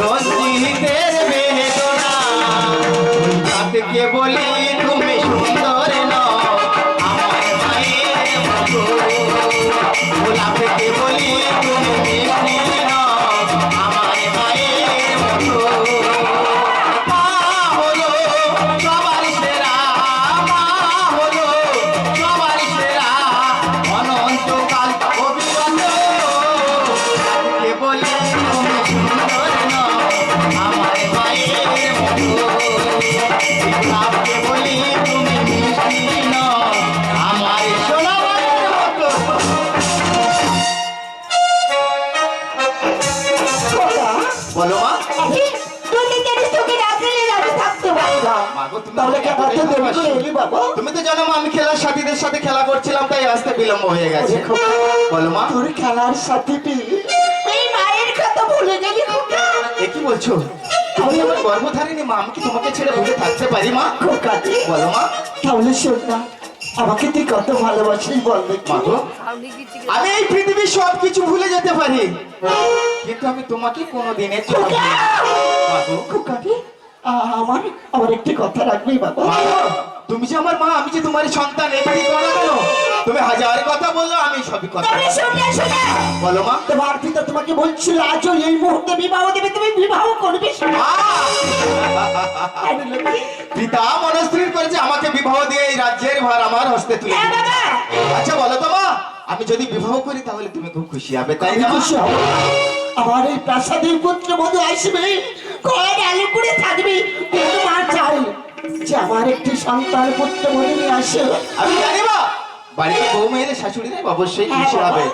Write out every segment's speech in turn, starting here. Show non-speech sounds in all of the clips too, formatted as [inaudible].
রঞ্জিতের বেদনা। তাকে বলি এলি বাবা? তুমি তো জানো আমি খেলার সাথীদের সাথে খেলা করছিলাম তাই আসতে বিলম্ব হয়ে গেছে। বলো মা। তোর খেলার এই মায়ের কথা ভুলে গেলি এ কি বলছো? তুমি আমার গর্ভধারিণী মা আমি কি তোমাকে ছেড়ে ভুলে থাকতে পারি মা? বলো মা। তাহলে শোন না আমাকে তুই কত ভালোবাসিস বল মা গো আমি এই পৃথিবীর সব কিছু ভুলে যেতে পারি। কিন্তু আমি তোমাকে রে, আ- আমার আমার একটি কথা রাখবি বাবা। তুমি যে আমার মা আমি যে তোমার সন্তান তুমি হাজার কথা বলল আমি সবই কথা। বলো মা। তোমার পিতা তোমাকে বলছিল আজও এই মুহূর্তে বিবাহ দেবে তুমি বিবাহ করবে পিতা মনস্থির করেছে আমাকে বিবাহ দিয়ে এই রাজ্যের ভার আমার হস্তে তুলে হ্যাঁ আচ্ছা বলো তো মা আমি যদি বিবাহ করি তাহলে তুমি খুব খুশি হবে তাই না খুশি হব। আমার এই প্রাসাদের পুত্র বধূ আসবে ঘর আলু করে থাকবে কিন্তু মা চাই যে আমার একটি সন্তান পুত্র বধূ নিয়ে আসে। আমি জানি মা বাড়িতে বউ মেয়েদের শাশুড়িরাই অবশ্যই হ্যাঁ, খুশি। হবে।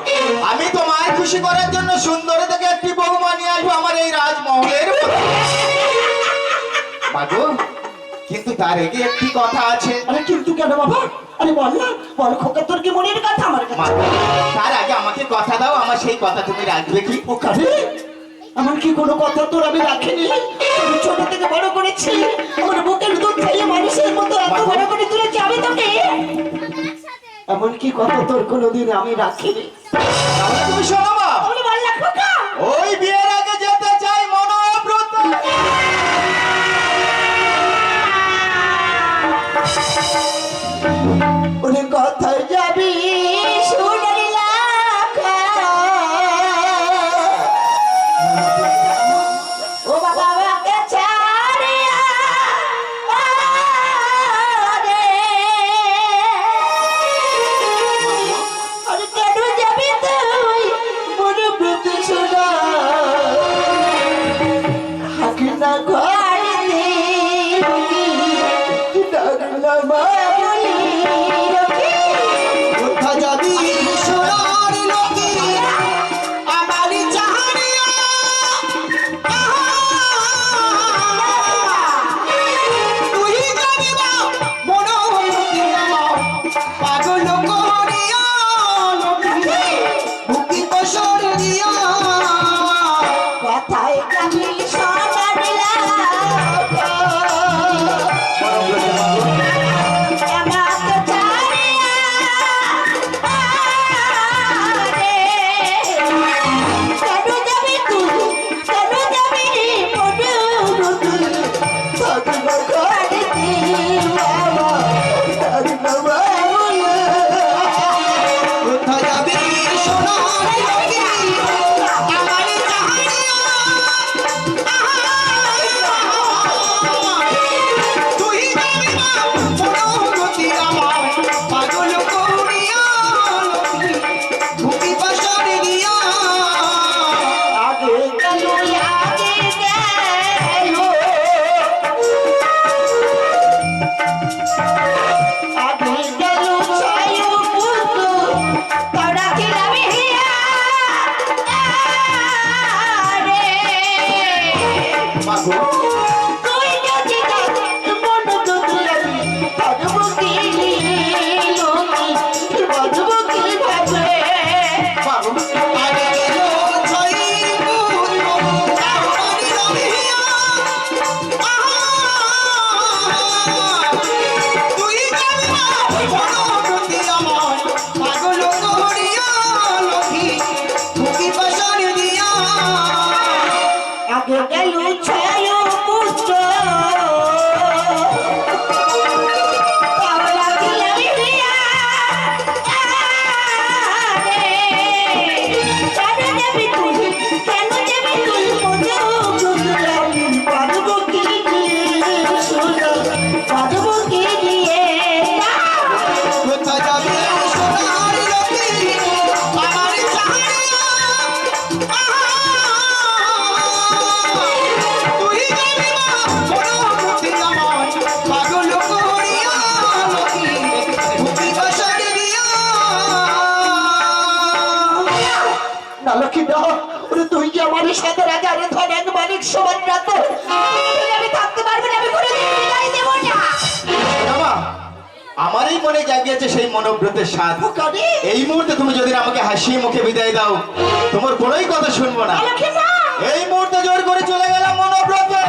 আমি তোমায় খুশি করার জন্য সুন্দর থেকে একটি বৌমা নিয়ে আসব আমার এই রাজমহলের মধ্যে। [laughs] মা গো, কিন্তু তার আগে একটি কথা আছে। আরে কিন্তু কেন বাবা? আরে বল না বল খোকা তোর কি মনের কথা আমার কাছে? তার আগে আমাকে কথা দাও আমার সেই কথা তুমি রাখবে কি? খোকা রে আমার কি কোনো কথা তোর আমি রাখিনি? আমি ছোট থেকে বড় করেছি। আমার বুকের দুধ খাইয়ে মানুষের মতো এত বড় করে তুলে যাবে তোকে? এমন কি কথা তোর কোনোদিন আমি রাখিনি? তুমি শোনো মা। ওই বিয়ের কোথা সমান রাত আমি থাকতে পারব না আমি কোনো বিদায় দেবো না। বাবা আমারই মনে জাগিয়েছে সেই মনোব্রতের স্বাদ। এই মুহূর্তে তুমি যদি আমাকে হাসি মুখে বিদায় দাও তোমার কোনোই কথা শুনব না। এই মুহূর্তে জোর করে চলে গেলাম মনোব্রতে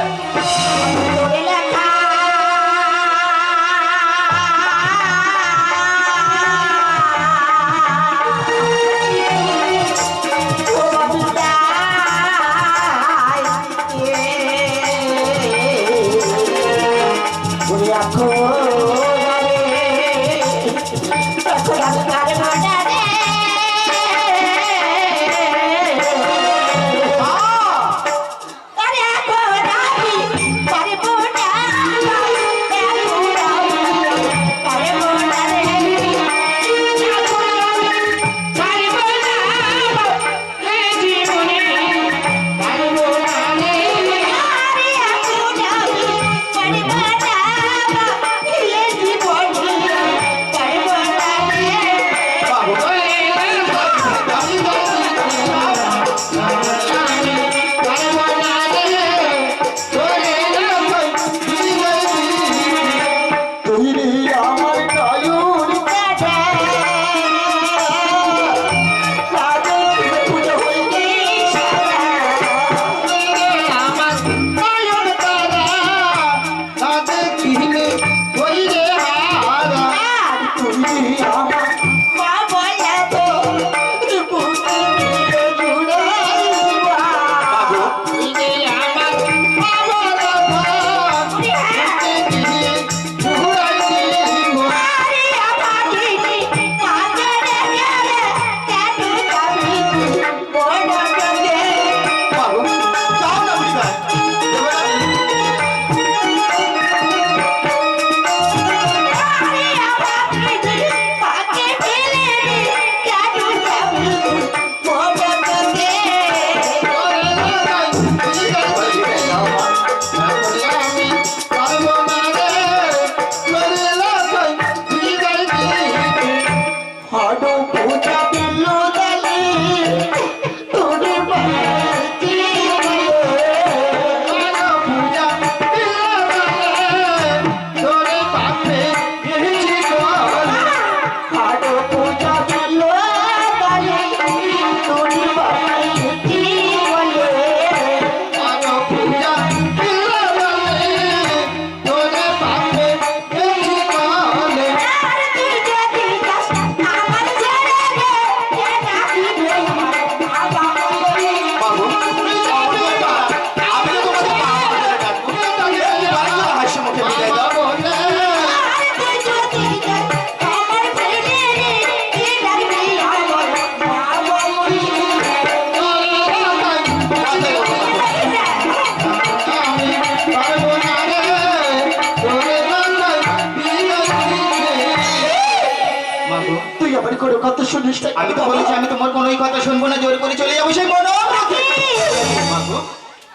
কোনো কথা শুনিস না আমি তো বলেছি আমি তোমার কোনোই কথা শুনব না জোর করে চলে যাব সেই মনো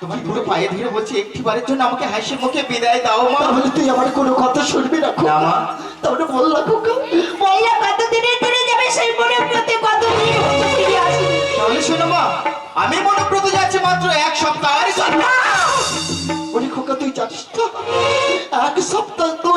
তোমার পুরো পায়ে ধরে বলছি একটি বারের জন্য আমাকে হাসি মুখে বিদায় দাও মা। তাহলে তুই আমার কোনো কথা শুনবি না না মা। তাহলে বললা খোকা। বললা কত দিনের ধরে যাবে সেই মনে প্রতি কত দিন হতে ফিরে তাহলে শোনো মা আমি মনোব্রত যাচ্ছি মাত্র এক সপ্তাহ আর ওরে খোকা তুই জানিস তো এক সপ্তাহ তোর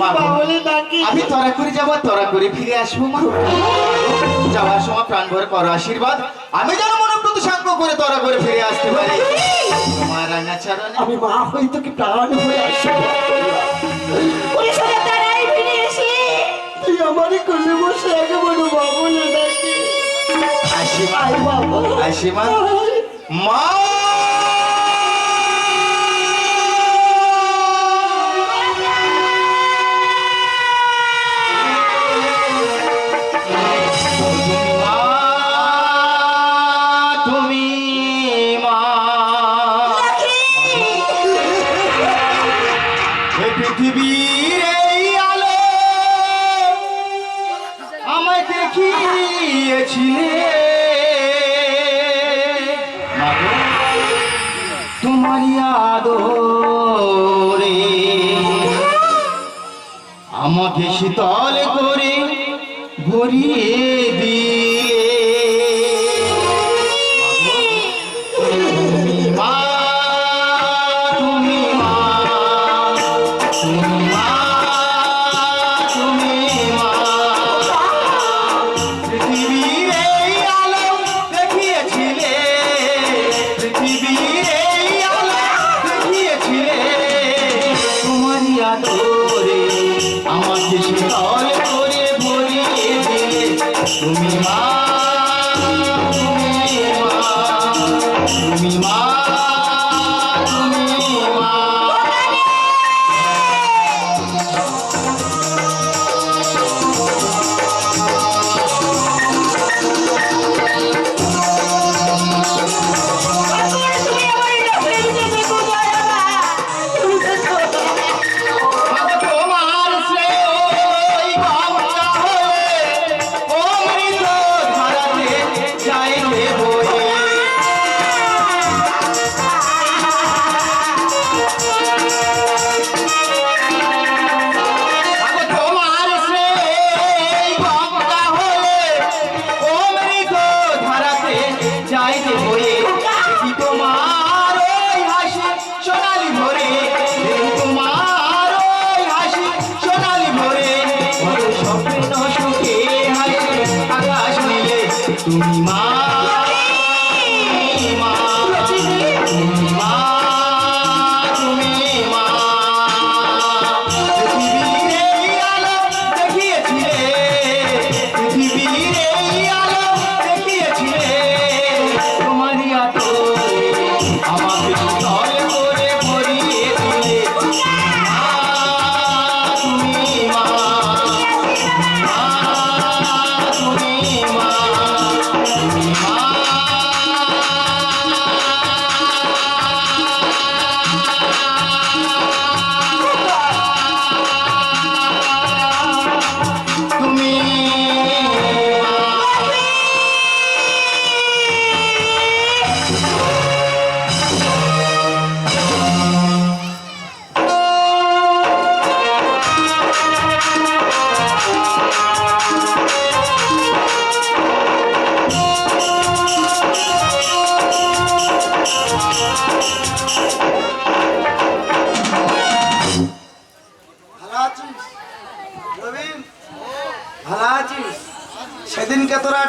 মা মা আমি তোর করে যাব, তরা করে ফিরে আসব, মা। যাওয়ার সময় প্রাণ ভরে করো আশীর্বাদ। আমি যেন মনে প্রতি সাঙ্গ করে তরা করে ফিরে আসতে পারি। তোমার রাঙা আমি মা হই তোকে প্রাণ হয়ে আসব। আমারই কোলে বসে আগে বলো মা বলে আসি মা আসি মা মা,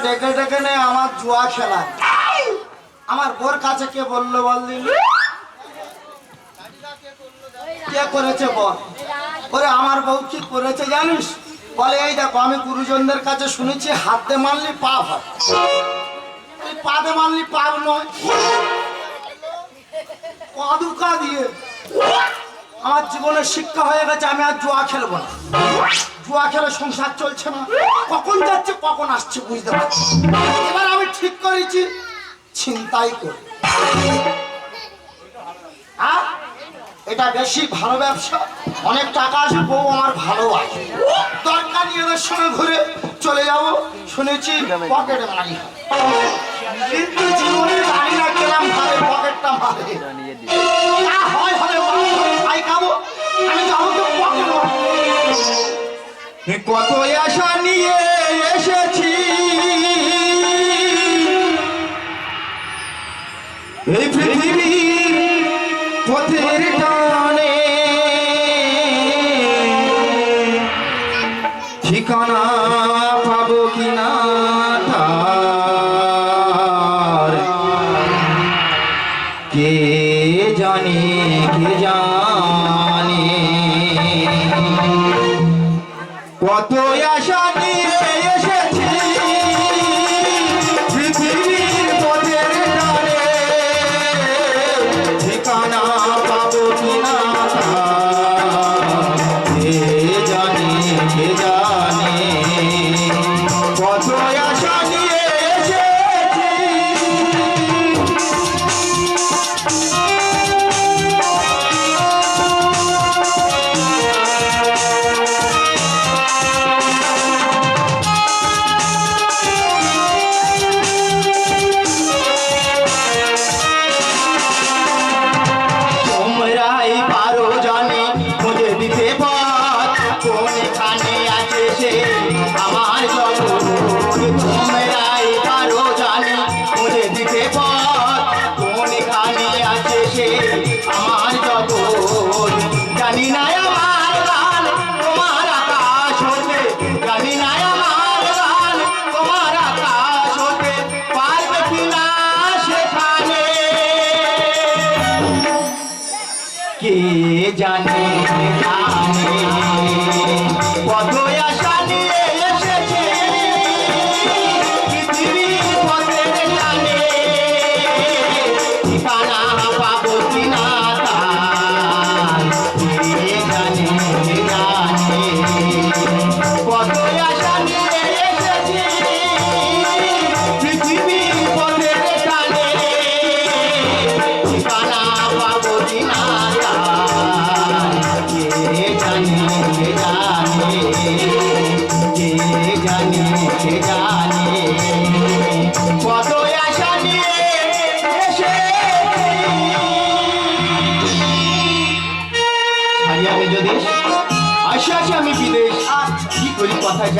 ডেকে ডেকে নে, আমার জুয়া খেলা। আমার বোর কাছে কে বলল বল দিল কে করেছে বল ওরে, আমার বউ কি করেছে জানিস? বলে, এই দেখো, আমি গুরুজনদের কাছে শুনেছি, হাতে মারলি পাপ হয়। এই পাতে মারলি পাপ নয়। পাদুকা দিয়ে। আমার জীবনে শিক্ষা হয়ে গেছে, আমি আর জুয়া খেলব না। জুয়া খেলে সংসার চলছে না। কখন যাচ্ছে, কখন আসছে বুঝতে পারছি এবার আমি ঠিক করেছি, ছিনতাই করি। এটা বেশি ভালো ব্যবসা। অনেক টাকা আসে বউ আমার ভালো আছে দরকার নিয়ে এদের সঙ্গে ঘুরে চলে যাব। শুনেছি পকেটে মারি কিন্তু জীবনে জানি না কেরাম ভাবে পকেটটা মারে। হয় হবে আমি যাব তো কত আশা নিয়ে এসেছি। এই পৃথিবীর পথের টানে। কত আশা নিয়ে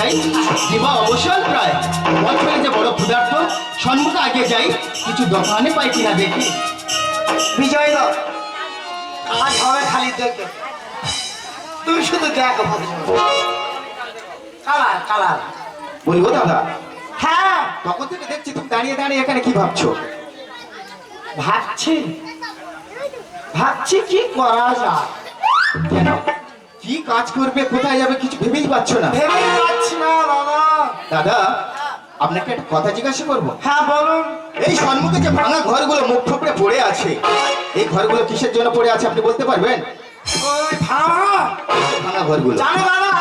যাই দিবা অবসর প্রায় বছরে যে বড় ক্ষুধার্ত সম্মুখে আগে যাই কিছু দোকানে পাই কিনা দেখি। বিজয় কাজ হবে খালি দেখবে। তুমি শুধু দেখো কালার কালার। বলব দাদা? হ্যাঁ। তখন থেকে দেখছি তুমি দাঁড়িয়ে দাঁড়িয়ে এখানে কি ভাবছ? ভাবছি। ভাবছি কি করা যায়। কেন? কি কাজ করবে কোথায় যাবে কিছু ভেবেই পাচ্ছ না। ভেবে পাচ্ছি না বাবা। দাদা আপনাকে একটা কথা জিজ্ঞাসা করব? হ্যাঁ বলুন। এই সম্মুখে যে ভাঙা ঘরগুলো মুখ ঠুকরে পড়ে আছে এই ঘরগুলো কিসের জন্য পড়ে আছে আপনি বলতে পারবেন? ওই ভাঙা ঘরগুলো। জানো দাদা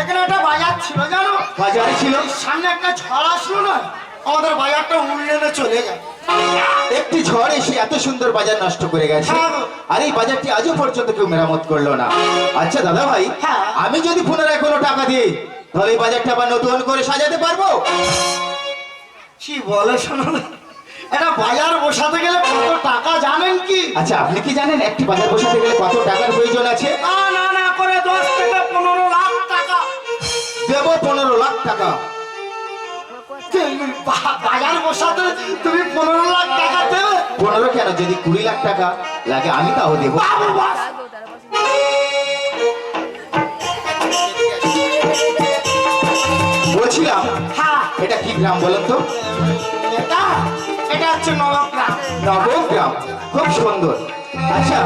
এখানে একটা বাজার ছিল জানো? বাজারে ছিল? সামনে একটা ঝড় আসলো না? আমাদের বাজারটা উন্নয়নে চলে যায় একটি ঝড় এসে এত সুন্দর বাজার নষ্ট করে গেছে। হ্যাঁ। আর এই বাজারটি আজও পর্যন্ত কেউ মেরামত করল না। আচ্ছা দাদা ভাই হ্যাঁ। আমি যদি পুনরায় কোনো টাকা দিই তাহলে এই বাজারটা আবার নতুন করে সাজাতে পারব? কি বলে শোনো এটা বাজার বসাতে গেলে কত টাকা জানেন কি? আচ্ছা আপনি কি জানেন একটি বাজার বসাতে গেলে কত টাকার প্রয়োজন আছে? না না না করে দশ থেকে পনেরো লাখ টাকা। দেবো পনেরো লাখ টাকা। বা- বাজার বসাতে তুমি পনেরো লাখ টাকা দেবে। পনেরো কেন? যদি কুড়ি লাখ টাকা লাগে আমি তাও দেবো। বলছিলাম হ্যাঁ। এটা কি গ্রাম বলেন তো? এটা এটা হচ্ছে নবগ্রাম নবগ্রাম খুব সুন্দর। আচ্ছা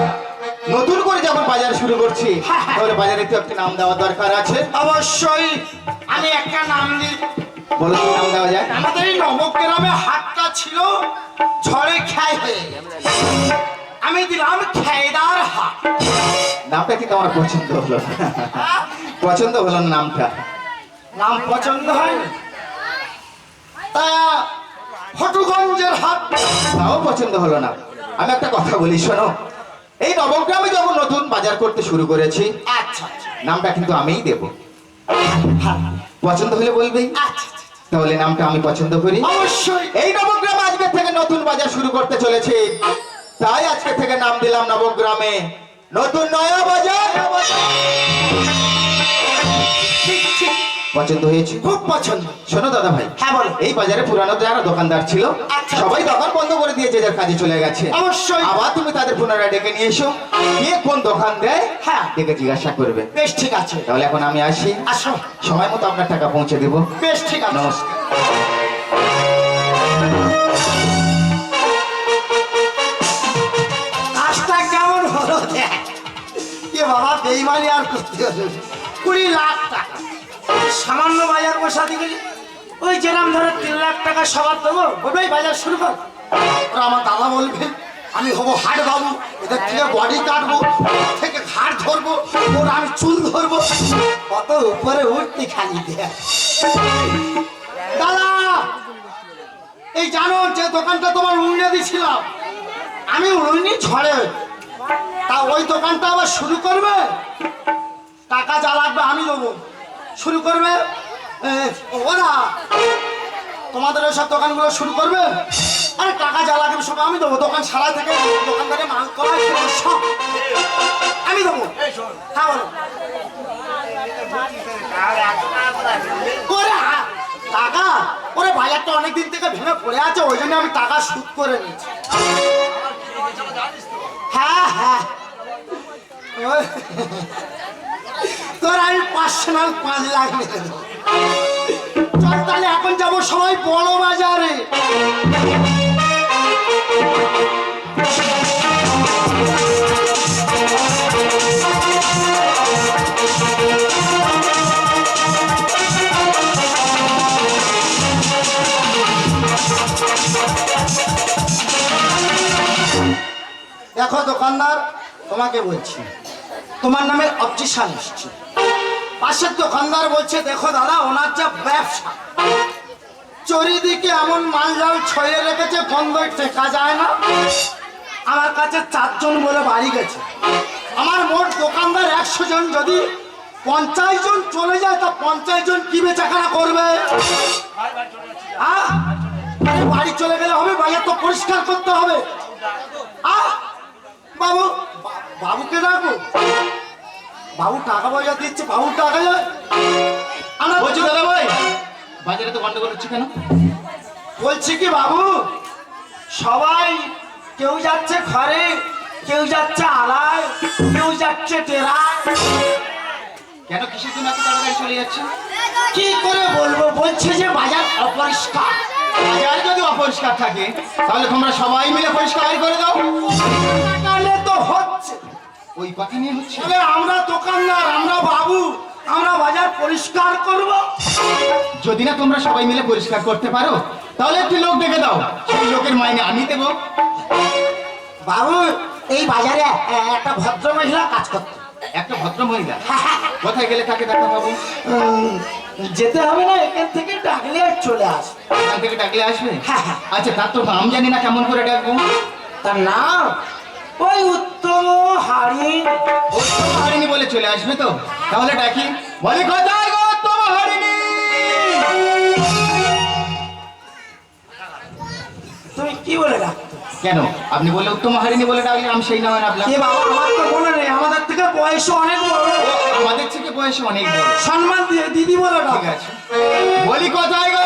নতুন করে যখন বাজার শুরু করছি তাহলে বাজারে তো একটা নাম দেওয়ার দরকার আছে? অবশ্যই। আমি একটা নাম দিই। বলো কি নাম দেওয়া যায়? আমাদের এই নবগ্রামে হাটটা ছিল ঝড়ে খেয়ে হয়ে গেছে। আমি দিলাম খেয়দার হাট নামটা কিন্তু আমার পছন্দ হলো পছন্দ হলো না নামটা। নাম পছন্দ তা ফটুগঞ্জের হাট তাও পছন্দ হলো না। আমি একটা কথা বলি শোনো। এই নবগ্রামে যখন নতুন বাজার করতে শুরু করেছি আচ্ছা আচ্ছা। নামটা কিন্তু আমিই দেব। পছন্দ হলে বলবি আচ্ছা আচ্ছা। তাহলে নামটা আমি পছন্দ করি। অবশ্যই। এই নবগ্রাম আজকে থেকে নতুন বাজার শুরু করতে চলেছে। তাই আজকে থেকে নাম দিলাম নবগ্রামে। নতুন নয়া বাজার। ঠিক ঠিক পছন্দ হয়েছে? খুব পছন্দ। শোনো দাদা ভাই হ্যাঁ বলো। এই বাজারে পুরানো যারা দোকানদার ছিল। আচ্ছা। সবাই দোকান বন্ধ করে দিয়ে যে যার কাজে চলে গেছে। অবশ্যই। আবার তুমি তাদের পুনরায় ডেকে নিয়ে এসো। কে কোন দোকান দেয় হ্যাঁ। ডেকে জিজ্ঞাসা করবে। বেশ ঠিক আছে। তাহলে এখন আমি আসি। আসো। সময় মতো আপনার টাকা পৌঁছে দেবো। বেশ ঠিক আছে। নমস্কার। বাবা বেইমানি আর করতে কুড়ি লাখ টাকা। সামান্য বাজার বসাতে গেলে ওই যেরাম ধরো তিন লাখ টাকা সবার দেবো ওটাই বাজার শুরু কর। ওরা আমার দাদা বলবে, আমি হব হাট বাবু, এদের থেকে বডি কাটবো, থেকে ঘাট ধরবো, ওর আমি চুল ধরবো। কত উপরে উঠতে খালি দেখ দাদা, এই জানো যে দোকানটা তোমার উড়িয়ে দিছিলাম, আমি উড়িনি ঝড়ে তা ওই দোকানটা আবার শুরু করবে? টাকা যা লাগবে আমি দেবো শুরু করবে? ওরা! তোমাদের ওই সব দোকানগুলো শুরু করবে? আরে টাকা যা লাগবে সব আমি দেবো। দোকান সারা থেকে দোকানদারে মাল করাই সব আমি দেবো। হ্যাঁ বলো। ওরে টাকা? ওরে বাজারটা অনেক দিন থেকে ভেঙে পড়ে আছে ওই জন্য আমি টাকা সুদ করে নিচ্ছি হ্যাঁ হ্যাঁ। তোর আমি পার্সোনাল পাঁচ লাখ চল তাহলে এখন যাব সবাই বড় বাজারে। দেখো দোকানদার, তোমাকে বলছি, তোমার নামে অবজেকশন এসছে। পাশের দোকানদার বলছে, দেখো দাদা, ওনার যা ব্যবসা। চরিদিকে এমন মালজাল ছড়িয়ে রেখেছে বন্ধ টেকা যায় না। আমার কাছে চারজন বলে বাড়ি গেছে। আমার মোট দোকানদার একশো জন। যদি পঞ্চাশ জন চলে যায়, তা পঞ্চাশ জন কি বেচাকেনা করবে? বাড়ি চলে গেলে হবে বাজার তো পরিষ্কার করতে হবে? বাবু বাবুকে ডাকো। বাবু টাকা পয়সা দিচ্ছে বাবু টাকা যায়। বলছি দাদা ভাই বাজারে তো গন্ডগোল হচ্ছে কেন? বলছি কি বাবু সবাই কেউ যাচ্ছে ঘরে কেউ যাচ্ছে আলায় কেউ যাচ্ছে টেরায় কেন কিসের জন্য এত তাড়াতাড়ি চলে যাচ্ছে? কি করে বলব? বলছে যে বাজার অপরিষ্কার। বাজার যদি অপরিষ্কার থাকে তাহলে তোমরা সবাই মিলে পরিষ্কার করে দাও। ওই কথা নিয়ে হচ্ছে। তাহলে আমরা দোকানদার আমরা বাবু আমরা বাজার পরিষ্কার করব। যদি না তোমরা সবাই মিলে পরিষ্কার করতে পারো তাহলে একটি লোক ডেকে দাও। সেই লোকের মাইনে আমি দেবো। বাবু এই বাজারে একটা ভদ্র মহিলা কাজ করতে। একটা ভদ্র মহিলা কোথায় গেলে তাকে দেখা পাবো উম, যেতে হবে না এখান থেকে ডাকলে চলে আস এখান থেকে ডাকলে আসবে? হ্যাঁ, হ্যাঁ। আচ্ছা তার তো নাম জানি না কেমন করে ডাকবো। তার নাম ওই উত্তম হারি উত্তম হারিণী বলে চলে আসবে তো? তাহলে ডাকি। বলি কোথায় গো উত্তম হারিণী? তুমি কি বলে কেন? আপনি বলে উত্তম হারিণী বলে ডাকলে আমি সেই নামে ডাকলাম বাবা আমার তো মনে নেই। আমাদের থেকে বয়স অনেক বড়। আমাদের থেকে বয়স অনেক বড়। সম্মান দিয়ে দিদি বলে ঠিক আছে। বলি কোথায় গো